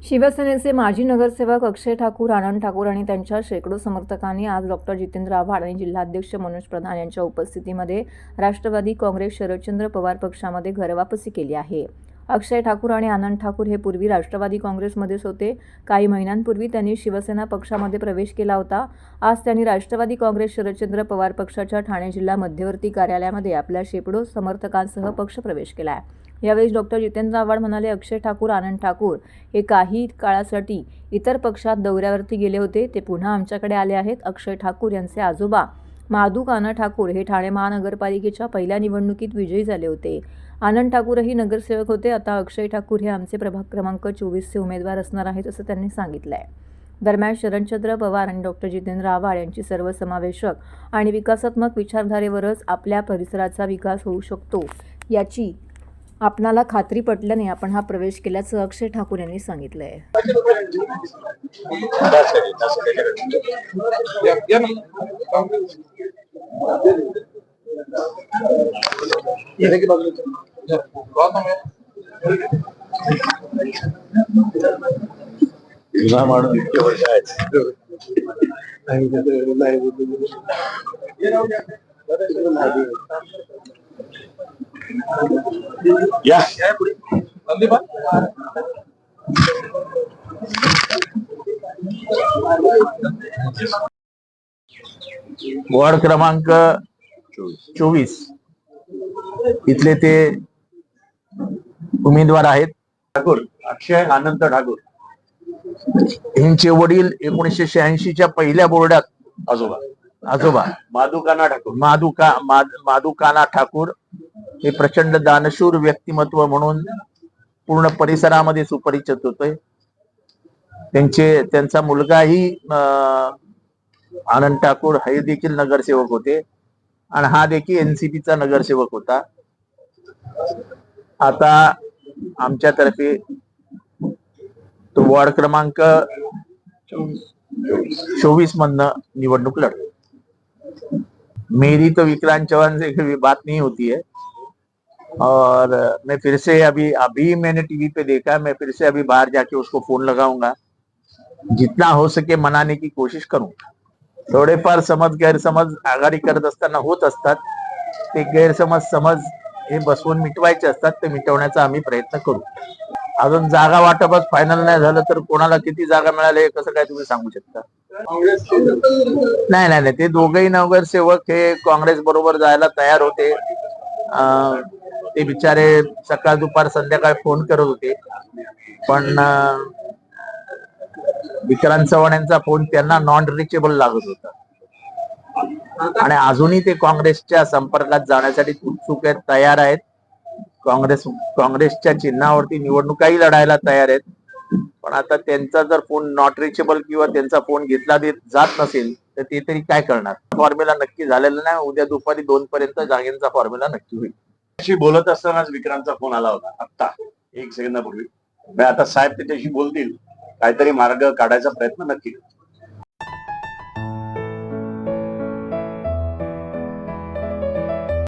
शिवसेनेचे माजी नगरसेवक अक्षय ठाकूर आनंद ठाकूर आणि त्यांच्या शेकडो समर्थकांनी आज डॉक्टर जितेंद्र आव्हाड आणि जिल्हाध्यक्ष मनोज प्रधान यांच्या उपस्थितीमध्ये राष्ट्रवादी काँग्रेस शरदचंद्र पवार पक्षामध्ये घरवापसी केली आहे. अक्षय ठाकूर आणि आनंद ठाकूर हे पूर्वी राष्ट्रवादी काँग्रेसमध्येच होते. काही महिन्यांपूर्वी त्यांनी शिवसेना पक्षामध्ये प्रवेश केला होता. आज त्यांनी राष्ट्रवादी काँग्रेस शरदचंद्र पवार पक्षाच्या ठाणे जिल्हा मध्यवर्ती कार्यालयामध्ये आपल्या शेकडो समर्थकांसह पक्षप्रवेश केला आहे यावेळी डॉक्टर जितेंद्र आव्हाड म्हणाले अक्षय ठाकूर आनंद ठाकूर हे काही काळासाठी इतर पक्षात दौऱ्यावरती गेले होते. ते पुन्हा आमच्याकडे आले आहेत. अक्षय ठाकूर यांचे आजोबा माधू काना ठाकूर हे ठाणे महानगरपालिकेच्या पहिल्या निवडणुकीत विजयी झाले होते. आनंद ठाकूरही नगरसेवक होते. आता अक्षय ठाकूर हे आमचे प्रभाग क्रमांक चोवीसचे उमेदवार असणार आहेत असं त्यांनी सांगितलं आहे दरम्यान शरणचंद्र पवार आणि डॉक्टर जितेंद्र आव्हाड यांची सर्वसमावेशक आणि विकासात्मक विचारधारेवरच आपल्या परिसराचा विकास होऊ शकतो याची आपणाला खात्री पटल्याने आपण हा प्रवेश केल्याचं अक्षय ठाकूर यांनी सांगितलं आहे या. वॉर्ड क्रमांक चोवीस. इथले ते उमेदवार आहेत. ठाकूर अक्षय आनंद ठाकूर. यांचे वडील एकोणीसशे शहाऐंशीच्या पहिल्या बोर्डात आजोबा. आजोबा. माधुकाना ठाकूर. माधुका माध- माधुकाना ठाकूर हे प्रचंड दानशूर व्यक्तिमत्व म्हणून पूर्ण परिसरामध्ये सुपरिचित होते त्यांचे त्यांचा मुलगाही आनंद ठाकूर हे देखील नगरसेवक होते. आणि हा देखील एनसीपीचा नगरसेवक होता. आता आमच्यातर्फे तो वॉर्ड क्रमांक चोवीस. मधनं निवडणूक लढतो मेरी तो विक्रांत चौहान से कभी बात नहीं होती है। और मैं फिर से अभी अभी मैंने टीवी पे देखा मैं फिर से अभी बाहर जाके उसको फोन लगाऊंगा। जितना हो सके मनाने की कोशिश करूं। थोडेफार समज गैरसमज आघाडी करत असताना होत असतात। ते गैरसमज समज हे बसवून मिटवायचे असतात ते मिटवण्याचा आम्ही प्रयत्न करू। अजून जागा वाटपच फायनल नाही झालं तर कोणाला किती जागा मिळाल्या हे कसं काय तुम्ही सांगू शकता? नाही नाही नाही. ते दोघही नगरसेवक हे काँग्रेस बरोबर जायला तयार होते. ते बिचारे सकाळ दुपार संध्याकाळ फोन करत होते. पण विक्रांत चव्हाण यांचा फोन त्यांना नॉन रिचेबल लागत होता. आणि अजूनही ते काँग्रेसच्या संपर्कात जाण्यासाठी उत्सुक आहेत तयार आहेत. काँग्रेस काँग्रेसच्या चिन्हावरती निवडणुकाही लढायला तयार आहेत. पण आता त्यांचा जर फोन नॉट रिचेबल किंवा त्यांचा फोन घेतला देत जात नसेल तर ते तरी काय करणार? फॉर्म्युला नक्की झालेला नाही. उद्या दुपारी दोन पर्यंत जागेंचा फॉर्म्युला नक्की होईल. अशी बोलत असतानाच विक्रांतचा फोन आला होता. आत्ता एक सेकंदापूर्वी आता साहेब त्याच्याशी बोलतील. काहीतरी मार्ग काढायचा प्रयत्न नक्की.